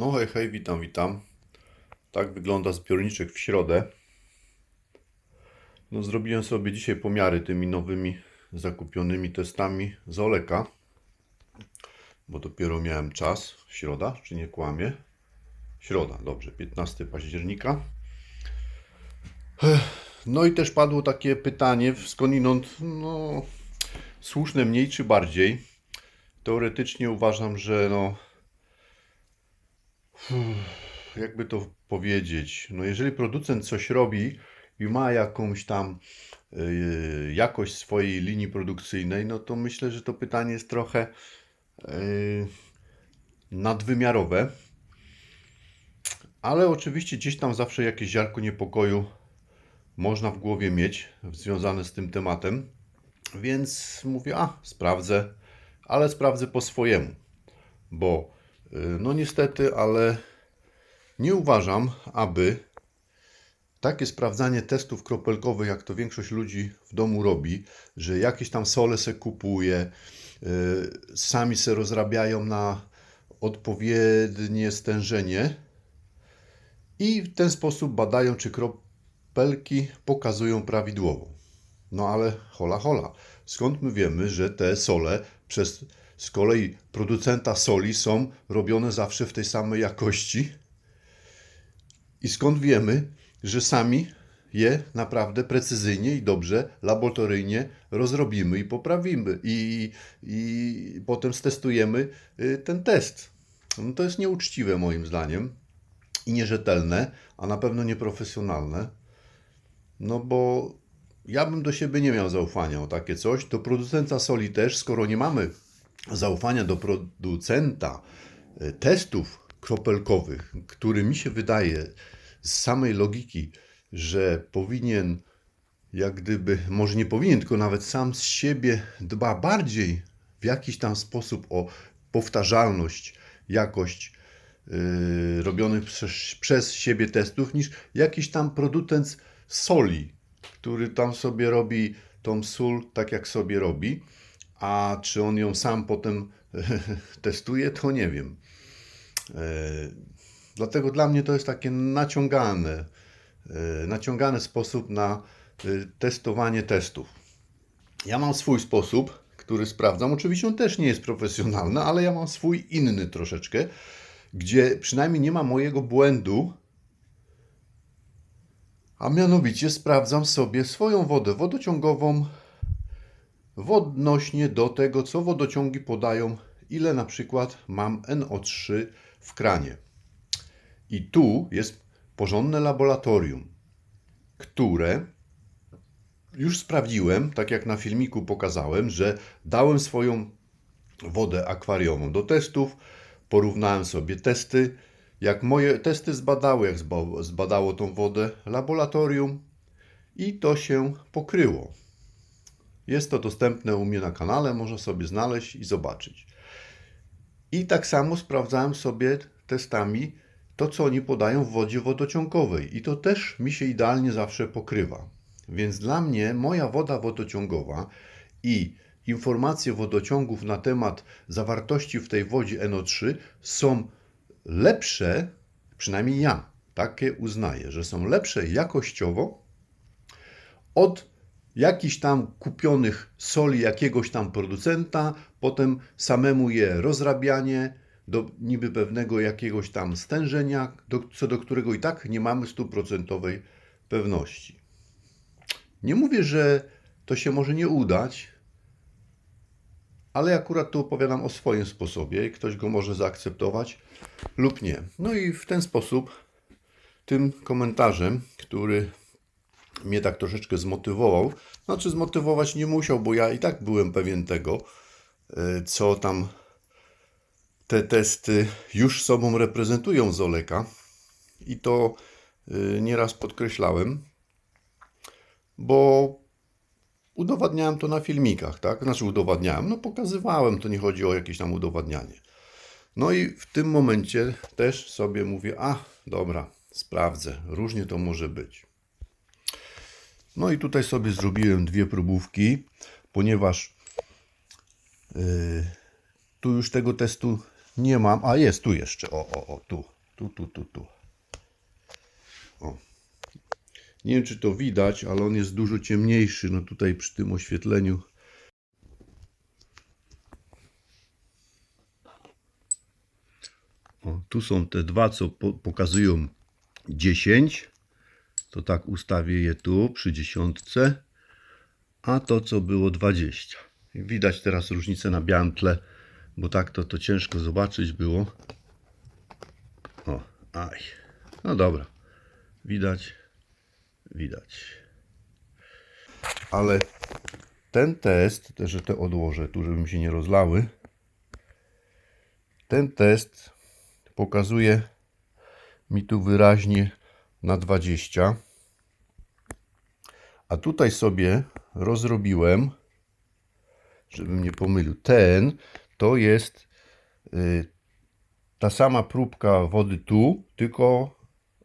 No hej, hej, witam, witam. Tak wygląda zbiorniczek w środę. No zrobiłem sobie dzisiaj pomiary tymi nowymi zakupionymi testami z Oleka. Bo dopiero miałem czas. Środa, czy nie kłamie? Środa, dobrze, 15 października. No i też padło takie pytanie skądinąd, no słuszne mniej czy bardziej. Teoretycznie uważam, że no jakby to powiedzieć, no jeżeli producent coś robi i ma jakąś tam y, jakość swojej linii produkcyjnej, no to myślę, że to pytanie jest trochę y, nadwymiarowe. Ale oczywiście gdzieś tam zawsze jakieś ziarko niepokoju można w głowie mieć związane z tym tematem. Więc mówię, a sprawdzę, ale sprawdzę po swojemu, bo no niestety, ale nie uważam, aby takie sprawdzanie testów kropelkowych, jak to większość ludzi w domu robi, że jakieś tam sole se kupuje, y, sami se rozrabiają na odpowiednie stężenie i w ten sposób badają, czy kropelki pokazują prawidłowo. No ale hola hola, skąd my wiemy, że te sole przez z kolei producenta soli są robione zawsze w tej samej jakości? I skąd wiemy, że sami je naprawdę precyzyjnie i dobrze, laboratoryjnie rozrobimy i poprawimy i, i potem stestujemy y, ten test? No to jest nieuczciwe moim zdaniem i nierzetelne, a na pewno nieprofesjonalne. No bo ja bym do siebie nie miał zaufania o takie coś. Do producenta soli też, skoro nie mamy zaufania do producenta e, testów kropelkowych, który mi się wydaje z samej logiki, że powinien, jak gdyby, może nie powinien, tylko nawet sam z siebie dba bardziej w jakiś tam sposób o powtarzalność, jakość yy, robionych przez, przez siebie testów, niż jakiś tam producent soli, który tam sobie robi tą sól tak, jak sobie robi, a czy on ją sam potem testuje, to nie wiem. E, Dlatego dla mnie to jest takie naciągane, e, naciągany sposób na e, testowanie testów. Ja mam swój sposób, który sprawdzam. Oczywiście on też nie jest profesjonalny, ale ja mam swój inny troszeczkę, gdzie przynajmniej nie ma mojego błędu, a mianowicie sprawdzam sobie swoją wodę wodociągową odnośnie do tego, co wodociągi podają, ile na przykład mam NO3 w kranie. I tu jest porządne laboratorium, które już sprawdziłem, tak jak na filmiku pokazałem, że dałem swoją wodę akwariową do testów, porównałem sobie testy, jak moje testy zbadały, jak zba- zbadało tą wodę laboratorium i to się pokryło. Jest to dostępne u mnie na kanale, można sobie znaleźć i zobaczyć. I tak samo sprawdzałem sobie testami to, co oni podają w wodzie wodociągowej. I to też mi się idealnie zawsze pokrywa. Więc dla mnie moja woda wodociągowa i informacje wodociągów na temat zawartości w tej wodzie NO3 są lepsze, przynajmniej ja takie uznaję, że są lepsze jakościowo od jakichś tam kupionych soli jakiegoś tam producenta, potem samemu je rozrabianie do niby pewnego jakiegoś tam stężenia, do, co do którego i tak nie mamy stuprocentowej pewności. Nie mówię, że to się może nie udać, ale akurat tu opowiadam o swoim sposobie i ktoś go może zaakceptować lub nie. No i w ten sposób, tym komentarzem, który mnie tak troszeczkę zmotywował, znaczy zmotywować nie musiał, bo ja i tak byłem pewien tego, e, co tam te testy już sobą reprezentują z Oleka i to y, nieraz podkreślałem, bo udowadniałem to na filmikach, tak? Znaczy udowadniałem, no pokazywałem, to nie chodzi o jakieś tam udowadnianie. No i w tym momencie też sobie mówię, a dobra, sprawdzę, różnie to może być. No i tutaj sobie zrobiłem dwie próbówki, ponieważ yy, tu już tego testu nie mam. A jest tu jeszcze. O, o, o, tu. Tu, tu, tu, tu. O. Nie wiem, czy to widać, ale on jest dużo ciemniejszy. No tutaj przy tym oświetleniu. O, tu są te dwa, co po, pokazują 10. To tak ustawię je tu przy dziesiątce. A to, co było 20. I Widać teraz różnicę na białym tle, bo tak to, to ciężko zobaczyć było. O, aj. No dobra. Widać. Widać. Ale ten test, że te odłożę tu, żeby mi się nie rozlały. Ten test pokazuje mi tu wyraźnie na 20. A tutaj sobie rozrobiłem, żebym nie pomylił, ten to jest y, ta sama próbka wody tu, tylko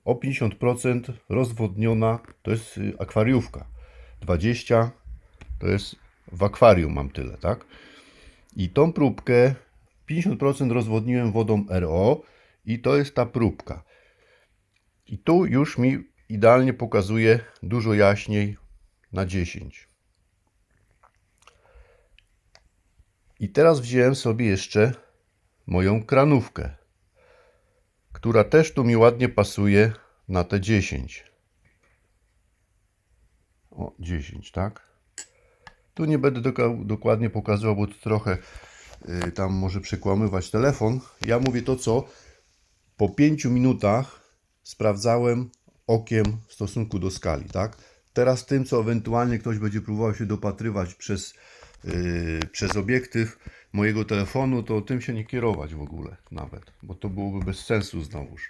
o 50% rozwodniona, to jest y, akwariówka. 20 to jest w akwarium mam tyle, tak? I tą próbkę 50% rozwodniłem wodą RO i to jest ta próbka. I tu już mi idealnie pokazuje dużo jaśniej na 10. I teraz wziąłem sobie jeszcze moją kranówkę, która też tu mi ładnie pasuje na te 10. O, 10, tak? Tu nie będę dokładnie pokazywał, bo to trochę y, tam może przekłamywać telefon. Ja mówię to, co po 5 minutach sprawdzałem okiem w stosunku do skali, tak? Teraz tym, co ewentualnie ktoś będzie próbował się dopatrywać przez, yy, przez obiektyw mojego telefonu, to tym się nie kierować w ogóle nawet, bo to byłoby bez sensu znowuż.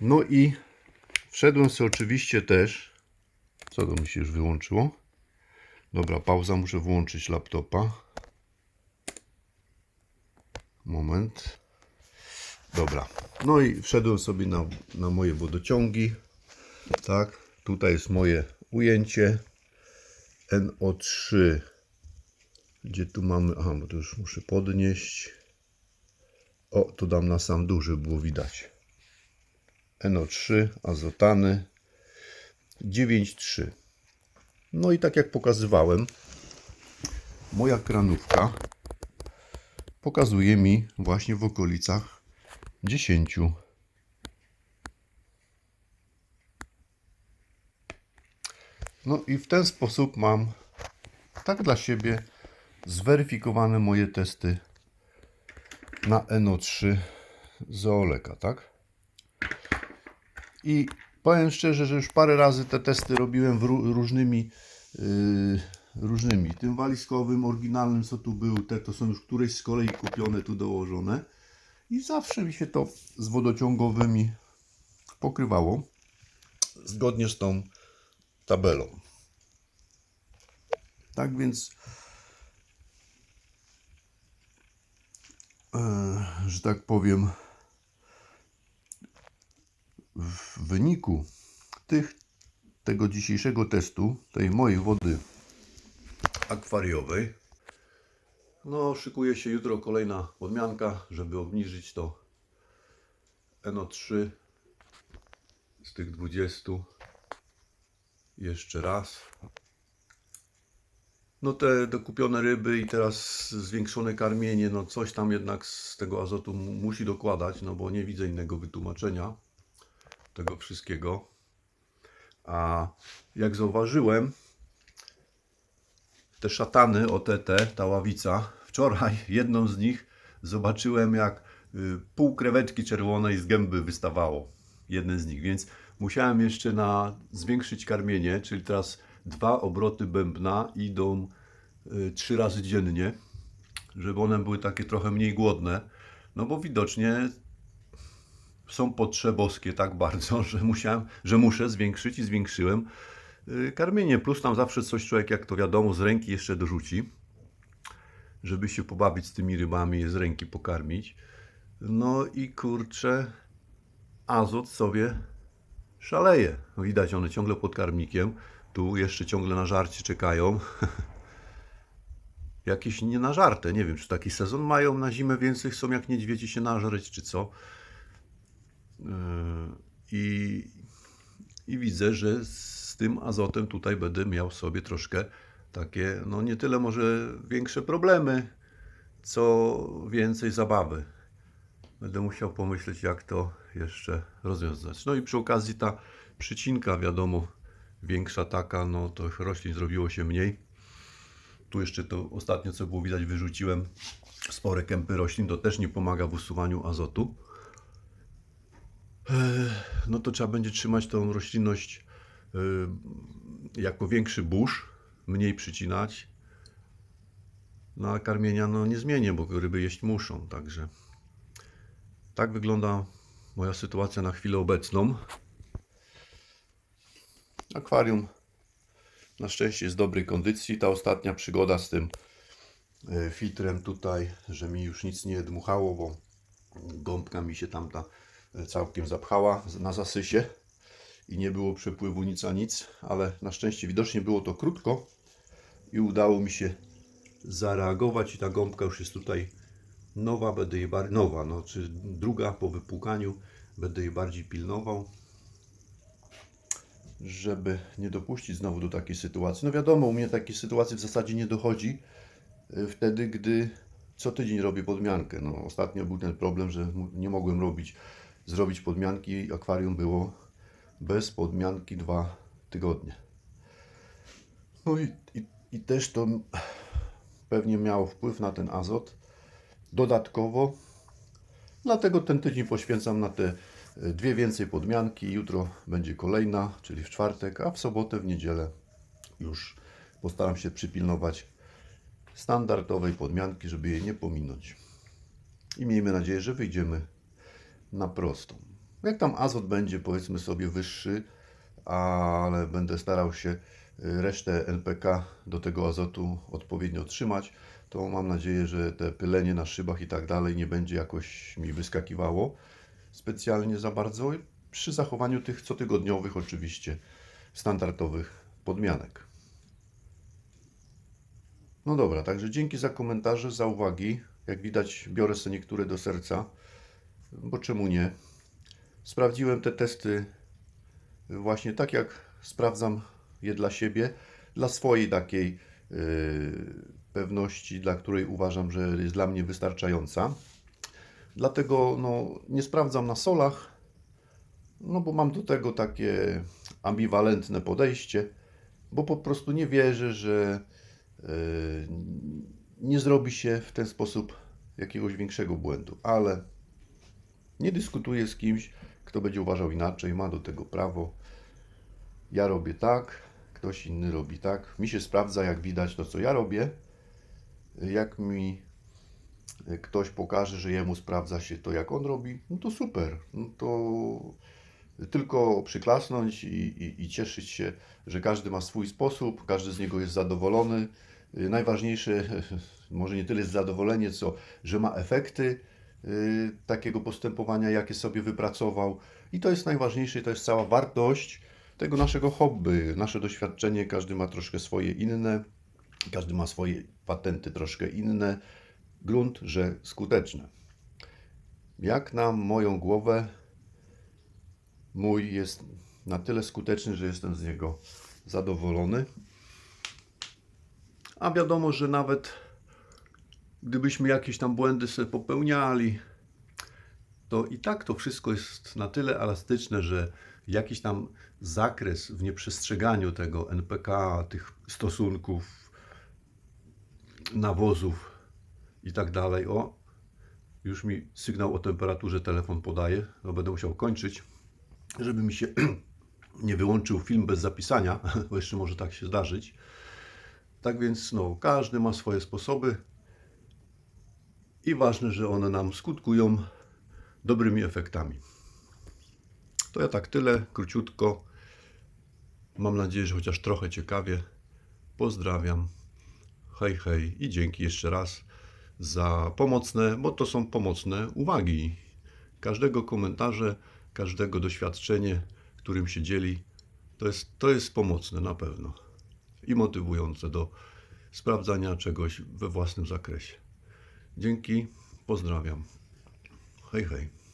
No i wszedłem sobie oczywiście też, co to mi się już wyłączyło? Dobra, pauza, muszę włączyć laptopa. Moment. Dobra. No i wszedłem sobie na, na moje wodociągi. Tak. Tutaj jest moje ujęcie. NO3. Gdzie tu mamy? Aha, bo to już muszę podnieść. O, to dam na sam żeby było widać. NO3, azotany. 9,3. No i tak jak pokazywałem, moja kranówka pokazuje mi właśnie w okolicach 10. No i w ten sposób mam tak dla siebie zweryfikowane moje testy na NO3 z Oleka, tak? I powiem szczerze, że już parę razy te testy robiłem w ró- różnymi yy, różnymi. Tym walizkowym, oryginalnym, co tu był, te to są już któreś z kolei kupione, tu dołożone. I zawsze mi się to z wodociągowymi pokrywało. Zgodnie z tą tabelą. Tak więc, e, że tak powiem, w wyniku tych, tego dzisiejszego testu, tej mojej wody akwariowej, no szykuje się jutro kolejna podmianka, żeby obniżyć to NO3 z tych 20 jeszcze raz. No te dokupione ryby i teraz zwiększone karmienie, no coś tam jednak z tego azotu mu- musi dokładać, no bo nie widzę innego wytłumaczenia tego wszystkiego. A jak zauważyłem, te szatany OTT, ta ławica, wczoraj jedną z nich zobaczyłem jak y, pół krewetki czerwonej z gęby wystawało. Jeden z nich, więc musiałem jeszcze na zwiększyć karmienie, czyli teraz dwa obroty bębna idą y, trzy razy dziennie, żeby one były takie trochę mniej głodne. No bo widocznie są potrzebowskie tak bardzo, że musiałem, że muszę zwiększyć i zwiększyłem y, karmienie. Plus tam zawsze coś człowiek, jak to wiadomo, z ręki jeszcze dorzuci, żeby się pobawić z tymi rybami, je z ręki pokarmić. No i kurczę, azot sobie szaleje. No Widać one ciągle pod karmnikiem. Tu jeszcze ciągle na żarcie czekają. jakieś nie nażarte. Nie wiem, czy taki sezon mają na zimę więcej chcą jak niedźwiedzi się nażreć, czy co. Yy, I, I widzę, że z tym azotem tutaj będę miał sobie troszkę takie, no nie tyle może większe problemy, co więcej zabawy. Będę musiał pomyśleć, jak to jeszcze rozwiązać. No i przy okazji ta przycinka, wiadomo, większa taka, no to roślin zrobiło się mniej. Tu jeszcze to ostatnio, co było widać, wyrzuciłem spore kępy roślin. To też nie pomaga w usuwaniu azotu. Eee, No to trzeba będzie trzymać tą roślinność yy, jako większy burz, mniej przycinać. No a karmienia no nie zmienię, bo ryby jeść muszą, także tak wygląda moja sytuacja na chwilę obecną. Akwarium na szczęście jest w dobrej kondycji. Ta ostatnia przygoda z tym e, filtrem tutaj, że mi już nic nie dmuchało, bo gąbka mi się tamta e, całkiem zapchała na zasysie i nie było przepływu nic a nic, ale na szczęście widocznie było to krótko i udało mi się zareagować i ta gąbka już jest tutaj nowa, będę jej bardziej, nowa, no, czy druga po wypłukaniu, będę jej bardziej pilnował, żeby nie dopuścić znowu do takiej sytuacji. No wiadomo, u mnie takiej sytuacji w zasadzie nie dochodzi y, wtedy, gdy co tydzień robię podmiankę. No, ostatnio był ten problem, że nie mogłem robić, zrobić podmianki, akwarium było bez podmianki dwa tygodnie. No i, i, i też to pewnie miało wpływ na ten azot. Dodatkowo, dlatego ten tydzień poświęcam na te e, dwie więcej podmianki. Jutro będzie kolejna, czyli w czwartek, a w sobotę, w niedzielę już postaram się przypilnować standardowej podmianki, żeby jej nie pominąć. I miejmy nadzieję, że wyjdziemy na prostą. Jak tam azot będzie, powiedzmy sobie, wyższy, ale będę starał się resztę NPK do tego azotu odpowiednio trzymać, to mam nadzieję, że te pylenie na szybach i tak dalej nie będzie jakoś mi wyskakiwało specjalnie za bardzo, przy zachowaniu tych cotygodniowych oczywiście standardowych podmianek. No dobra, także dzięki za komentarze, za uwagi. Jak widać, biorę sobie niektóre do serca, bo czemu nie? Sprawdziłem te testy właśnie tak, jak sprawdzam je dla siebie, dla swojej takiej yy, pewności, dla której uważam, że jest dla mnie wystarczająca. Dlatego no, nie sprawdzam na solach, no bo mam do tego takie ambiwalentne podejście, bo po prostu nie wierzę, że yy, nie zrobi się w ten sposób jakiegoś większego błędu, ale nie dyskutuję z kimś, kto będzie uważał inaczej, ma do tego prawo. Ja robię tak, ktoś inny robi tak. Mi się sprawdza, jak widać to, co ja robię. Jak mi ktoś pokaże, że jemu sprawdza się to, jak on robi, no to super. No to tylko przyklasnąć i, i, i cieszyć się, że każdy ma swój sposób, każdy z niego jest zadowolony. Najważniejsze, może nie tyle jest zadowolenie, co że ma efekty y, takiego postępowania, jakie sobie wypracował. I to jest najważniejsze, to jest cała wartość tego naszego hobby, nasze doświadczenie. Każdy ma troszkę swoje inne, każdy ma swoje patenty troszkę inne. Grunt, że skuteczne. Jak na moją głowę, mój jest na tyle skuteczny, że jestem z niego zadowolony. A wiadomo, że nawet gdybyśmy jakieś tam błędy sobie popełniali, to i tak to wszystko jest na tyle elastyczne, że jakiś tam zakres w nieprzestrzeganiu tego NPK, tych stosunków, nawozów i tak dalej. O, już mi sygnał o temperaturze telefon podaje, no będę musiał kończyć, żeby mi się nie wyłączył film bez zapisania, bo jeszcze może tak się zdarzyć. Tak więc no, każdy ma swoje sposoby i ważne, że one nam skutkują dobrymi efektami. To ja tak tyle, króciutko. Mam nadzieję, że chociaż trochę ciekawie. Pozdrawiam. Hej, hej i dzięki jeszcze raz za pomocne, bo to są pomocne uwagi. Każdego komentarze, każdego doświadczenie, którym się dzieli, to jest, to jest pomocne na pewno i motywujące do sprawdzania czegoś we własnym zakresie. Dzięki, pozdrawiam. Hej, hej.